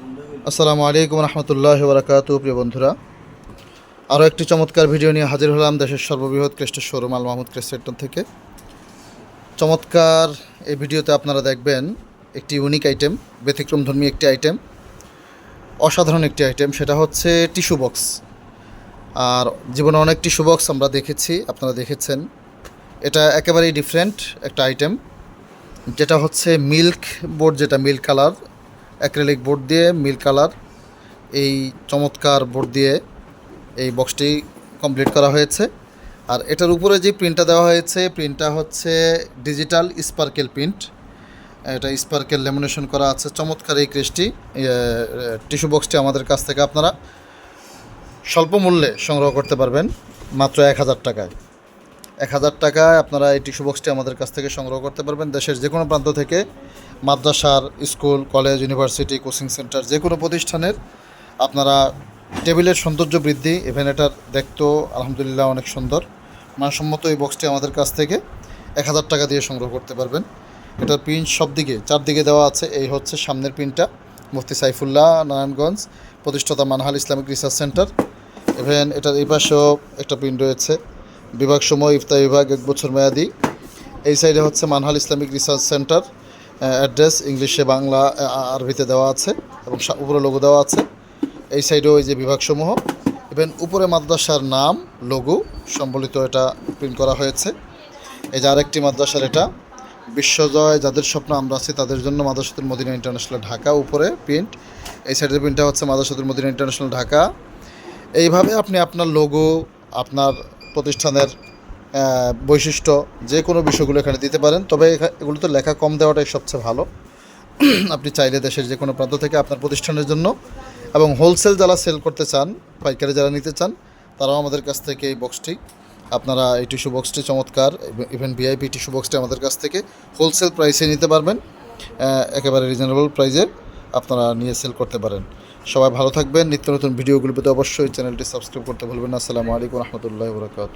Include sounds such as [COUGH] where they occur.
আসসালামু আলাইকুম রহমতুল্লাহ বরাকাত প্রিয় বন্ধুরা। আরও একটি চমৎকার ভিডিও নিয়ে হাজির হলাম দেশের সর্ববৃহৎ ক্রেস্টের শোরুম, আল মাহমুদ ক্রেস্টেটন থেকে। চমৎকার এই ভিডিওতে আপনারা দেখবেন একটি ইউনিক আইটেম ব্যতিক্রমধর্মী একটি আইটেম অসাধারণ একটি আইটেম সেটা হচ্ছে টিস্যু বক্স আর জীবনে অনেক টিস্যু বক্স আমরা দেখেছি, আপনারা দেখেছেন। এটা একেবারেই ডিফারেন্ট একটা আইটেম যেটা হচ্ছে মিল্ক বোর্ড যেটা মিল্ক কালার অ্যাক্রেলিক বোর্ড দিয়ে মিল কালার, এই চমৎকার বোর্ড দিয়ে এই বক্সটি কমপ্লিট করা হয়েছে। আর এটার উপরে যে প্রিন্টটা দেওয়া হয়েছে প্রিন্টটা হচ্ছে ডিজিটাল স্পার্কেল প্রিন্ট এটা স্পার্কেল লেমিনেশন করা আছে, চমৎকার এই ক্রেসটি টিস্যু বক্সটি আমাদের কাছ থেকে আপনারা স্বল্প মূল্যে সংগ্রহ করতে পারবেন, মাত্র এক হাজার টাকায়। এক হাজার টাকায় আপনারা এই টিস্যু বক্সটি আমাদের কাছ থেকে সংগ্রহ করতে পারবেন, দেশের যে কোনো প্রান্ত থেকে। মাদ্রাসার school, college, university, coaching centre, যে কোনো প্রতিষ্ঠানের আপনারা টেবিলের সৌন্দর্য বৃদ্ধি ইভেন এটার দেখতেও আলহামদুলিল্লাহ অনেক সুন্দর। মানসম্মত এই বক্সটি আমাদের কাছ থেকে এক হাজার টাকা দিয়ে সংগ্রহ করতে পারবেন। এটার প্রিন্ট সব দিকে চারদিকে দেওয়া আছে, এই হচ্ছে সামনের প্রিন্টটা মুফতি সাইফুল্লাহ নারায়ণগঞ্জ, প্রতিষ্ঠাতা Manhal Islamic research centre even এটার এই পাশেও একটা প্রিন্ট রয়েছে বিভাগ সময় ইফতা বিভাগ এক বছর মেয়াদি। এই সাইডে হচ্ছে Manhal Islamic research centre address ইংলিশে বাংলা আরবিতে দেওয়া আছে এবং উপরে লোগো দেওয়া আছে। এই সাইডেও এই যে বিভাগসমূহ। ইভেন উপরে মাদ্রাসার নাম লোগো সম্বলিত এটা প্রিন্ট করা হয়েছে। এই যে আরেকটি মাদ্রাসার এটা। বিশ্বজয় যাদের স্বপ্ন আমরা আছি তাদের জন্য মাদ্রাসাতুল মদিনা ইন্টারন্যাশনাল ঢাকা উপরে প্রিন্ট এই সাইডের প্রিন্টটা হচ্ছে মাদ্রাসাতুল মদিনা ইন্টারন্যাশনাল ঢাকা। এইভাবে আপনি আপনার লোগো আপনার প্রতিষ্ঠানের বৈশিষ্ট্য যে কোনো বিষয়গুলো এখানে দিতে পারেন। তবে এখা- এগুলোতে লেখা কম দেওয়াটাই সবচেয়ে ভালো। [CLEARS THROAT] আপনি চাইলে দেশের যে কোনো প্রান্ত থেকে আপনার প্রতিষ্ঠানের জন্য এবং হোলসেল যারা সেল করতে চান, পাইকারি যারা নিতে চান, তারাও আমাদের কাছ থেকে এই বক্সটি আপনারা এই টিস্যু বক্সটি চমৎকার ইভেন ভিআইপি টিস্যু বক্সটি আমাদের কাছ থেকে হোলসেল প্রাইসে নিতে পারবেন। একেবারে রিজনেবল প্রাইসে আপনারা নিয়ে সেল করতে পারেন। সবাই ভালো থাকবেন। নিত্য নতুন ভিডিওগুলো পেতে অবশ্যই চ্যানেলটি সাবস্ক্রাইব করতে ভুলবেন না। আসসালামু আলাইকুম রহমতুল্লাহ বরকাত